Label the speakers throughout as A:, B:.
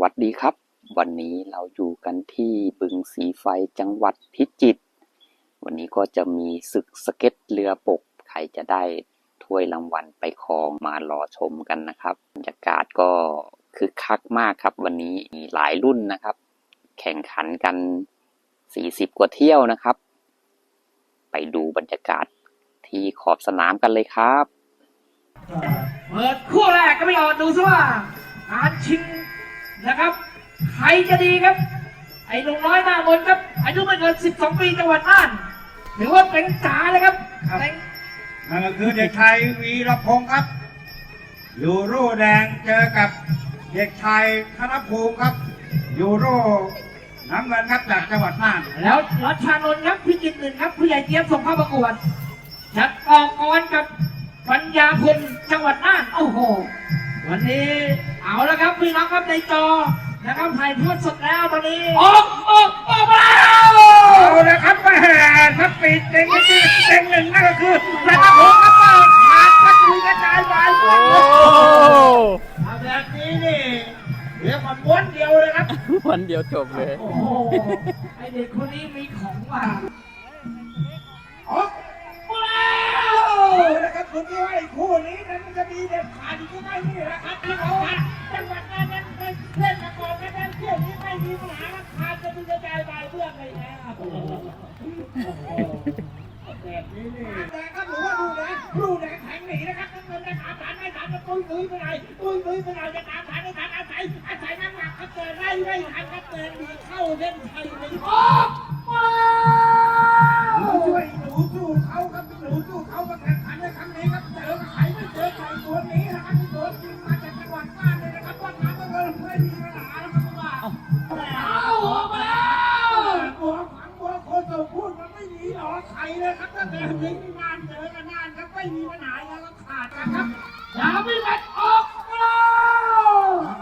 A: วัสดีครับ วันนี้เราอยู่กันที่บึงสีไฟจังหวัดพิจิตรวันนี้ก็จะมีศึกสเก็ตเรือปก ใครจะได้ถ้วยรางวัลไปครองมารอชมกันนะครับบรรยากาศก็คึกคักมากครับ วันนี้มีหลายรุ่นนะครับ แข่งขันกัน 40 กว่าเที่ยวนะครับ ไปดูบรรยากาศที่ขอบสนามกันเลยครับ
B: เปิดคู่แรกก็ไม่ออกดูซิว่าการชิง นะครับ ใครจะดีครับ ไอ้หนุ่มน้อยหน้ามนต์ครับ อายุไม่เกิน 12 ปีจังหวัดน่านถือว่าเป็นจ๋าเลยครับ
C: ครับ
B: แต่ง
C: นั่นก็คือเด็กชายวีรพงศ์ครับ ยูโรแดงเจอกับเด็กชายธนภูมิครับ ยูโรน้ำเงินครับจากจังหวัดน่าน
B: แล้วรัชชานนท์ครับพิจิตรหนึ่งครับผู้ใหญ่เจี๊ยบส่งเข้าประกวดจัดออกกรกับปัญญาพลจังหวัดน่านโอ้โห วันนี้เอาแล้วครับพี่น้องครับในจอนะครับถ่ายทอดสดแล้วตอนนี้ออกออกออกมาแล้ว
C: เอาละครับแม่ถ้าปิดเต็งที่เต็งหนึ่งนั่นก็คือธนภูมิครับขาดพัดคุยกระจายไปหมดเอาแบบนี้นี่เรียกว่าม้วนเดียวเลยครับ
A: วันเดียวจบเลย
B: โอ้โหไอเด็กคนนี้มีของว่ะ
C: ไอ้คู่นี้นั้นจะมีเด็ดขาดที่ไหนนี่นะครับที่เขาว่าจังหวัดนั้นนั้นเล่นมาก่อนนะนั้นเที่ยวนี้ไม่มีปัญหารับขาดจะมีกระจายไปเบื้องไปแล้วโอ้โหแบบนี้นี่แดงครับหรือว่าดูแดงดูแดงแข็งหนีนะครับน้ำเงินจะตามฐานไม่ทันจะตุ้ยตุ้ยไปไหนตุ้ยตุ้ยไปไหนจะตามฐานไม่ทันอาศัยอาศัยน้ำหนักครับเกิดไล่ไล่ทันครับเกิดหนีเข้าเส้นชัยไปโอ้ห มีหร
B: อ
C: ใครเลยครับตั้งแต่นี้นานเจอกันนานครับไม่มีปัญหาแล้วก็ขาดกันครับ
B: อย่าไม่บัดออกมา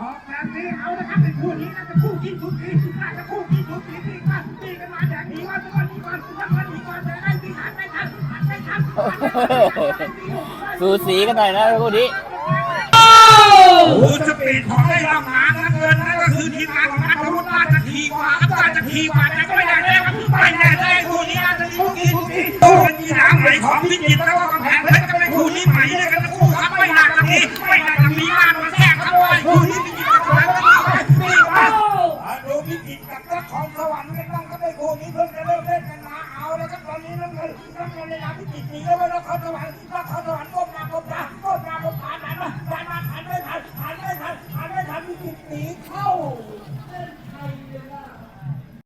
C: ออกแบบนี้เอาละครับเป็นคู่นี้น่าจะคู่ที่สุดที่น่าจะคู่ที่สุดที่ที่ว่าตีกันมาอย่างนี้ว่าทุกคนนี้ก่อนทุกคนนี้ก่อนแต่ได้ที่ทันไม่ทันทันไม่ทัน
A: สูสีกันหน่อยนะคู่นี้
C: โอ้โหสปีดของได้รางวัลนะเกินนั่นก็คือทีมงานของนัทวุฒิน่าจะทีกว่าครับน่าจะทีกว่าแต่ก็ไม่ได้ ของวิจิตรแล้วก็กำแพงเพชรก็เป็นคู่นี้ใหม่ด้วยกันทั้งคู่ครับไม่น่าจะมีไม่น่าจะมีมากมาแทรกครับว่าคู่นี้วิจิตรกับสวรรค์ก็ดีไปดีไปดูวิจิตรกับนครสวรรค์กันบ้างก็ได้คู่นี้เพิ่งจะเริ่มเล่นกันมาเอาแล้วครับตอนนี้น้ำเงินน้ำเงินในนามวิจิตรหนีแล้วว่านครสวรรค์นครสวรรค์